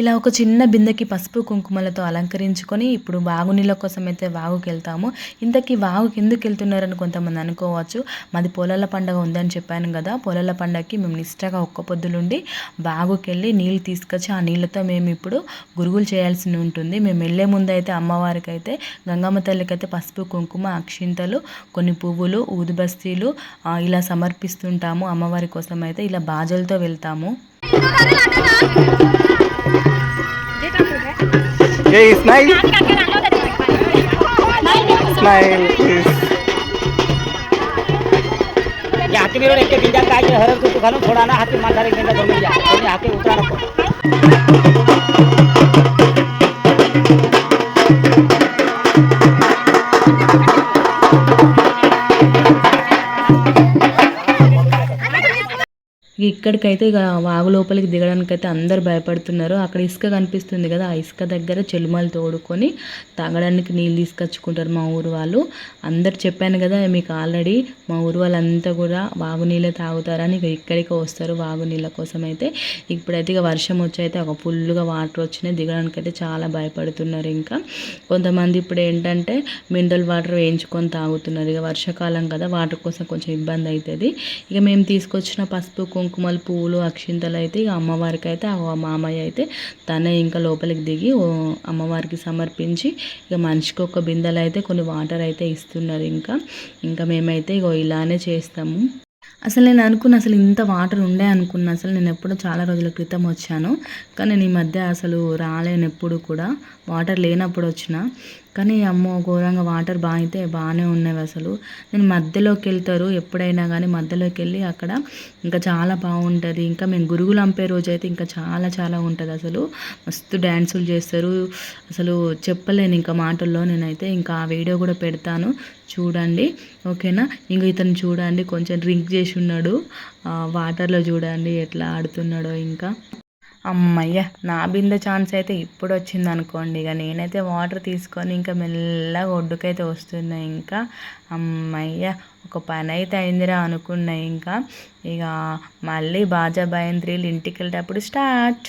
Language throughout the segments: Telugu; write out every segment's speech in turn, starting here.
ఇలా ఒక చిన్న బిందెకి పసుపు కుంకుమలతో అలంకరించుకొని ఇప్పుడు వాగునీళ్ళ కోసం అయితే వాగుకి వెళ్తాము ఇంతకీ వాగుకి ఎందుకు వెళ్తున్నారని కొంతమంది అనుకోవచ్చు. మాది పొలాల పండగ ఉందని చెప్పాను కదా. పొలాల పండగకి మేము నిష్టగా ఒక్క పొద్దులుండి వాగుకి వెళ్ళి నీళ్ళు తీసుకొచ్చి ఆ నీళ్ళతో మేము ఇప్పుడు గురుగులు చేయాల్సి ఉంటుంది. మేము వెళ్ళే ముందు అయితే అమ్మవారికి అయితే గంగమ్మ తల్లికి అయితే పసుపు కుంకుమ అక్షింతలు కొన్ని పువ్వులు ఊదుబస్తీలు ఇలా సమర్పిస్తుంటాము. అమ్మవారి కోసం అయితే ఇలా బాజలతో వెళ్తాము. Smile. Smile, please. ये हाथी मेरे एक बिंदा काय के हरर को खानो थोड़ा ना हाथी एक बिंदा ज़मीन जा हाथी उतरा नको ఇక్కడికైతే ఇక వాగు లోపలికి దిగడానికి అయితే అందరు భయపడుతున్నారు. అక్కడ ఇసుక కనిపిస్తుంది కదా ఆ ఇసుక దగ్గర చెలుమలు తోడుకొని తాగడానికి నీళ్ళు తీసుకొచ్చుకుంటారు మా ఊరు వాళ్ళు. అందరు చెప్పాను కదా మీకు ఆల్రెడీ మా ఊరు వాళ్ళంతా కూడా వాగు నీళ్ళే తాగుతారని ఇక ఇక్కడికి వస్తారు వాగు నీళ్ళ కోసం అయితే ఇప్పుడైతే ఇక వర్షం వచ్చి అయితే ఒక ఫుల్గా వాటర్ వచ్చినాయి దిగడానికి అయితే చాలా భయపడుతున్నారు ఇంకా. కొంతమంది ఇప్పుడు ఏంటంటే మినరల్ వాటర్ వేయించుకొని తాగుతున్నారు. ఇక వర్షాకాలం కదా వాటర్ కోసం కొంచెం ఇబ్బంది అవుతుంది. ఇక మేము తీసుకొచ్చిన పసుపు కుంకుమలు పువ్వులు అక్షింతలు అయితే ఇక అమ్మవారికి అయితే ఆ మామయ్య అయితే తనే ఇంకా లోపలికి దిగి అమ్మవారికి సమర్పించి ఇక మనిషికి ఒక బిందెలు అయితే కొన్ని వాటర్ అయితే ఇస్తున్నారు ఇంకా. ఇంకా మేమైతే ఇగో ఇలానే చేస్తాము. అసలు నేను అనుకున్న అసలు ఇంత వాటర్ ఉండే అనుకున్నా అసలు నేను ఎప్పుడో చాలా రోజుల క్రితం వచ్చాను. కానీ నేను ఈ మధ్య అసలు రాలేను ఎప్పుడు కూడా. వాటర్ లేనప్పుడు వచ్చిన. కానీ అమ్మో ఘోరంగా వాటర్ బాగా అయితే బాగానే ఉన్నవి అసలు. నేను మధ్యలోకి వెళ్తారు ఎప్పుడైనా కానీ మధ్యలోకి వెళ్ళి అక్కడ ఇంకా చాలా బాగుంటుంది. ఇంకా మేము గురుగులు అంపే రోజు అయితే ఇంకా చాలా చాలా ఉంటుంది అసలు. మస్తు డ్యాన్సులు చేస్తారు. అసలు చెప్పలేను ఇంకా మాటల్లో నేనైతే. ఇంకా ఆ వీడియో కూడా పెడతాను. చూడండి. ఓకేనా? ఇంకా ఇతను చూడండి కొంచెం డ్రింక్ చేసి ఉన్నాడు. వాటర్లో చూడండి ఎట్లా ఆడుతున్నాడో ఇంకా. అమ్మయ్య నా బిందె ఛాన్స్ అయితే ఇప్పుడు వచ్చింది అనుకోండి. ఇక నేనైతే వాటర్ తీసుకొని ఇంకా మెల్లగా ఒడ్డుకైతే వస్తున్నా ఇంకా. అమ్మయ్య ఒక పని అయితే అయిందిరా అనుకున్నా ఇంకా. ఇక మళ్ళీ బాజా భయంత్రీలు ఇంటికి వెళ్ళేటప్పుడు స్టార్ట్.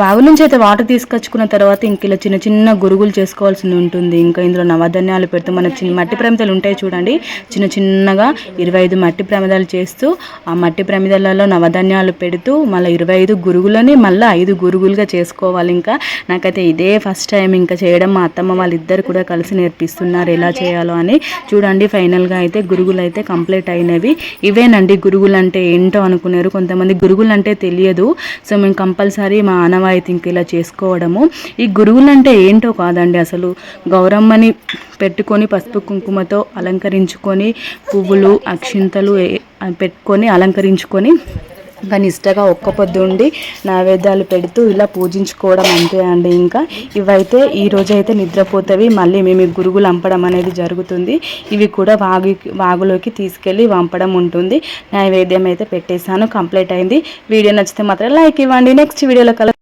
వాగు నుంచి అయితే వాటర్ తీసుకొచ్చుకున్న తర్వాత ఇంక ఇలా చిన్న చిన్న గురుగులు చేసుకోవాల్సి ఉంటుంది. ఇంకా ఇందులో నవధాన్యాలు పెడుతూ మన చిన్న మట్టి ప్రమిదలు ఉంటాయి చూడండి. చిన్న చిన్నగా ఇరవై ఐదు మట్టి ప్రమిదాలు చేస్తూ ఆ మట్టి ప్రమిదలలో నవధాన్యాలు పెడుతూ మళ్ళీ ఇరవై ఐదు గురుగులని మళ్ళీ ఐదు గురుగులుగా చేసుకోవాలి ఇంకా. నాకైతే ఇదే ఫస్ట్ టైం ఇంకా చేయడం మా అత్తమ్మ వాళ్ళిద్దరు కూడా కలిసి నేర్పిస్తున్నారు ఎలా చేయాలో అని. చూడండి ఫైనల్గా అయితే గురుగులు అయితే కంప్లీట్ అయినవి. ఇవేనండి గురుగులు అంటే ఏంటో అనుకున్నారు. కొంతమంది గురుగులు అంటే తెలియదు. సో మేము కంపల్సరీ మా ఐ ఇంక ఇలా చేసుకోవడము. ఈ గురువులు అంటే ఏంటో కాదండి అసలు. గౌరమ్మని పెట్టుకొని పసుపు కుంకుమతో అలంకరించుకొని పువ్వులు అక్షింతలు పెట్టుకొని అలంకరించుకొని ఇంకా నిష్టగా ఒక్క పొద్దు ఉండి నైవేద్యాలు పెడుతూ ఇలా పూజించుకోవడం అంతే అండి ఇంకా. ఇవైతే ఈ రోజు అయితే నిద్రపోతవి. మళ్ళీ మేము గురుగులు అంపడం అనేది జరుగుతుంది. ఇవి కూడా వాగు వాగులోకి తీసుకెళ్ళి వంపడం ఉంటుంది. నైవేద్యం అయితే పెట్టేశాను. కంప్లీట్ అయింది. వీడియో నచ్చితే మాత్రం లైక్ ఇవ్వండి. నెక్స్ట్ వీడియోలో కల